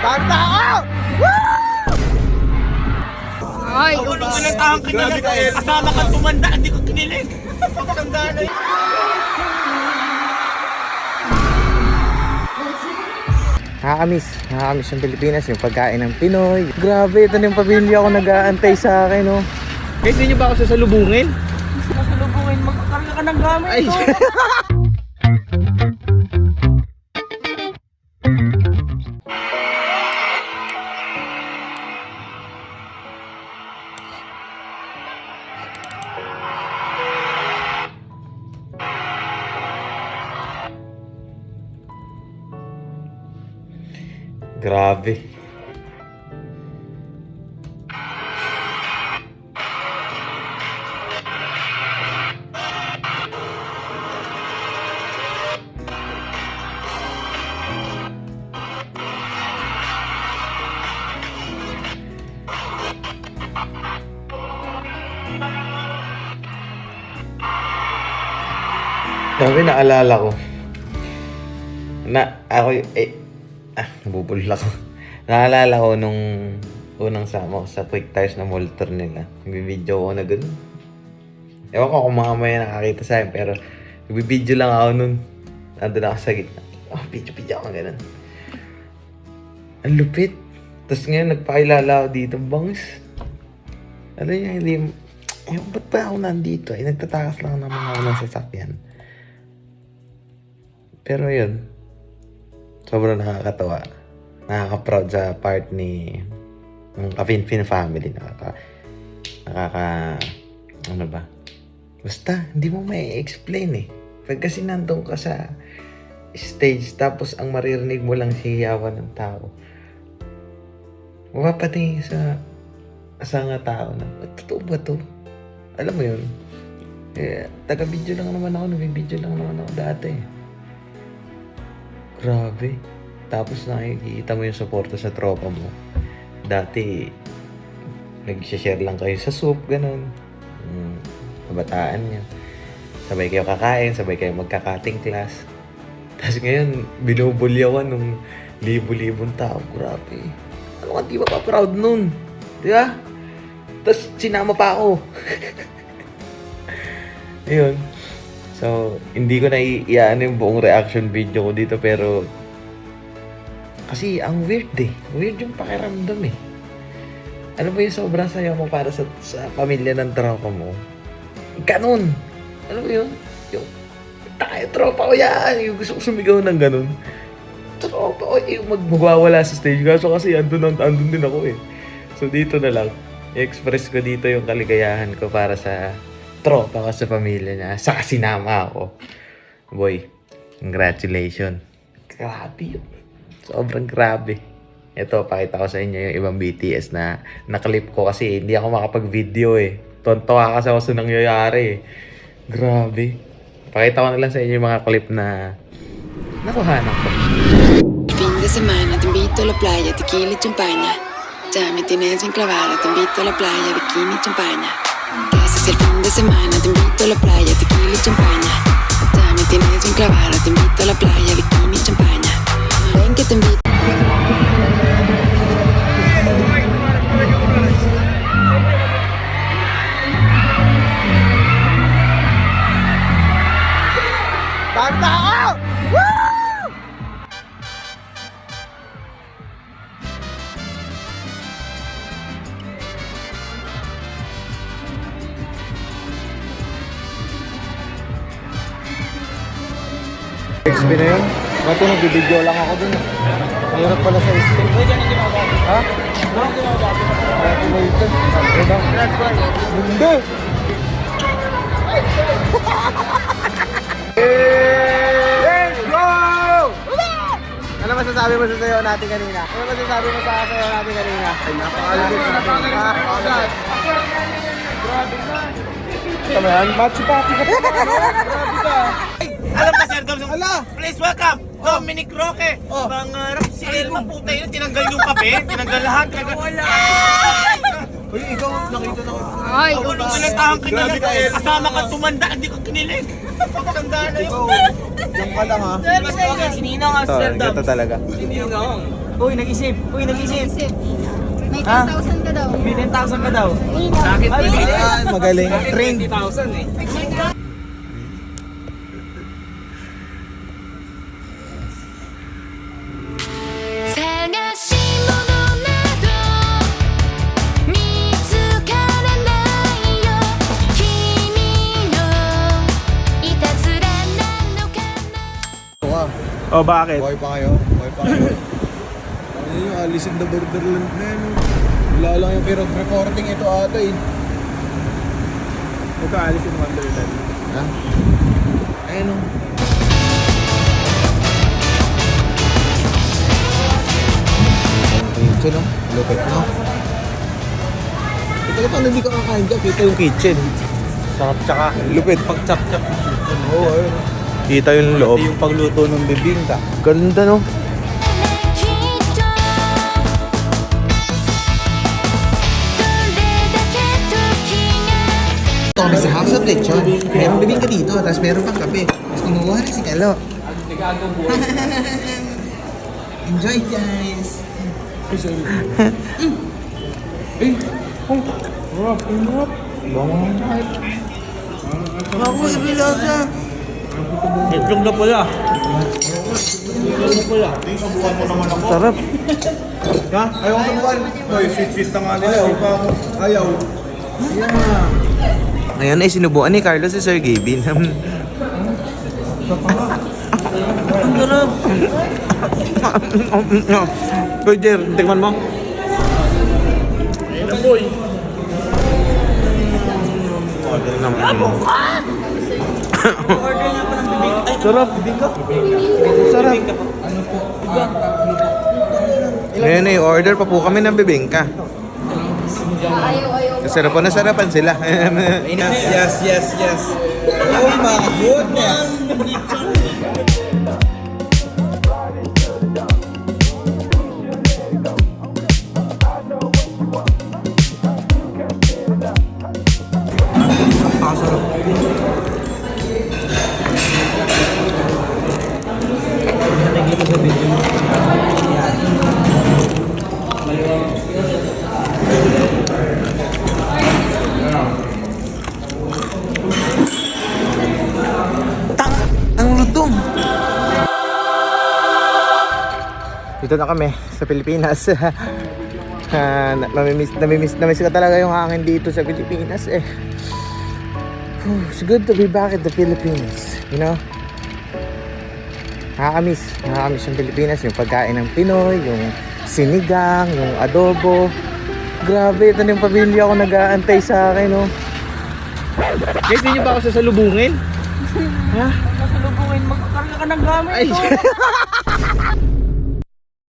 Banda ako! Ay, Ako nung pinatahan kinilig, kasama kang tumanda, hindi ko kinilig. Pagtanda na yun. Nakakamiss. Nakakamiss yung Pilipinas, yung pagkain ng Pinoy. Grabe, ito na yung pamilya ko nag-aantay sa akin, oh. Guys, hindi nyo ba ako sasalubungin? Masalubungin, magkakarga ka ng gamit. Ay! Grabe. Sabi naalala ko. Na ako eh ah nabubulol ako. Naalala ko nung unang sama ko sa quick tires na molter nila. Nagbi-video ko na ganun. Ewan ko kung mga may nakakita sa akin pero nagbi-video lang ako nun. Nandun ako sa gitna. Oh, video-video ako ganun. Ang lupit. Tapos ngayon nagpakilala ako dito. Bangis. Alam niya, hindi... Eh, ba't ba ako nandito? Eh, nagtatakas lang naman ako ng sasakyan. Pero yun, sobrang nakakatawa. Nakaka-proud sa part ni ng Kapinpin family. Nakaka, nakaka, ano ba? Basta, hindi mo may explain eh. Pag kasi nandun ka sa stage, tapos ang maririnig mo lang siyawan ng tao. Mapapatingin sa sa nga tao na, "Ba't totoo ba to? Alam mo yun? Eh, taga-video lang naman ako, nag-video lang naman ako dati. Grabe. Tapos nakikita mo yung suporta sa tropa mo. Dati, nag-share lang kayo sa soup, ganun. Mm, kabataan niya. Sabay kayo kakain, sabay kayo magkakating class. Tapos ngayon, binubulyawan ng libo-libong tao. Grabe. Ano ka di ba pa proud nun? Di ba? Tapos sinama pa ako. Ayun. So, hindi ko na i- iano yung buong reaction video ko dito pero kasi ang weird eh. Weird yung pakiramdam eh. Ano ba yung sobrang saya mo para sa, sa pamilya ng tropa mo? Ganun! Ano ba yun? Yung, tayo tropa ko yan! Yung gusto ko sumigaw ng ganun. Tropa ko, yung magwawala sa stage. Kaso kasi andun, andun din ako eh. So dito na lang, i-express ko dito yung kaligayahan ko para sa tropa ko sa pamilya niya. Sa sinama ako. Boy, congratulations. Grabe yun. Sobrang grabe. Ito, pakita ko sa inyo yung ibang BTS na naklip ko kasi hindi ako makapag-video eh. Tontawa kasi ako sa nangyayari eh. Grabe. Pakita ko na lang sa inyo yung mga clip na nakuhanan ko. Fin de semana te invito a la playa, tequila y champaña. Ya me tienes bien clavada, te invito a la playa, bikini y champaña. ¿Qué haces el fin semana? Te invito a la playa, tequila y champaña. Ya me tienes bien clavada, te invito a la playa, 6P na yun? Ba't nagbibideo lang ako dun eh. Mahirap pala sa SP. Uy, dyan ang ginawa Ha? Ano ang ginawa dati? Kaya tuloy ito. Sabi ba? That's why. Hindi! Let's go! Ano masasabi mo sa sayo natin kanina? Ano masasabi mo sa sayo natin kanina? Ay, napakalit. Napakalit. Grabe na. Tama yan, machi-pati ka pa. Please welcome, Dominic Roque. Oh. Pangarap si Elma, puta yun, tinanggal yung kape, tinanggal lahat. Tinanggal... Wala! Uy, ikaw, nakita na ko. ay, Ako nung pinatahan kinilig, kasama kang tumanda, hindi ko kinilig. Pagtanda na yun. Yung ka lang ha. Mas okay, sinina nga, Ito, Sir Dom. ito talaga. Sinina nga. Uy, nag-isip. Uy, nag-isip. Isip. May Ha? 10,000 ka daw. May 10,000 ka daw. Ay, Ah, magaling. Train. 20,000 eh.「な」Ito ka. Oh, bakit? Buhay pa kayo? Buhay pa kayo? Ano yung Alice in the Borderland na yun? Wala lang yung pirog reporting ito ata eh. Ito, Alice in Wonderland. Ha? Ayun o. Kitchen no? Lupit no? Ito paano hindi ka kakain dyan? Kita yung kitchen. Sarap tsaka. Lupit. Pag chap-chap. Oo, ayun. Kita yung loob. Yung pagluto ng bibingka. Ganda no? Thomas House of Lechon. Meron bibingka dito, tapos meron pang kape. Tapos kumuha rin si Kalo. Enjoy guys! Eh, kung rock, rock. Bangon. Ako ibilosa. Itlog na pula. Sarap. Ha? Ayaw ko sabukan. Ay, sweet-sweet na nga nila. Ayaw pa ako. Ayaw. Ngayon ay sinubuan ni Carlos si Sir Gavin. Roger, tingnan mo. Sarap. Sarap. Ngayon ay order pa po kami ng bibingka. Ayaw, ayaw. Sarapan na sarapan sila. Yes, yes, yes. Oh my goodness! Dito na kami sa Pilipinas. Ah, na- namimiss, namimiss, namimiss ko talaga yung hangin dito sa Pilipinas eh. Whew, It's good to be back in the Philippines, you know? Nakakamiss, nakakamiss yung Pilipinas, yung pagkain ng Pinoy, yung sinigang, yung adobo. Grabe, ito na yung pamilya ko nag-aantay sa akin, no? Guys, hindi nyo ba ako sasalubungin? ha? Sasalubungin, magkakarga ka ng gamit. Ay,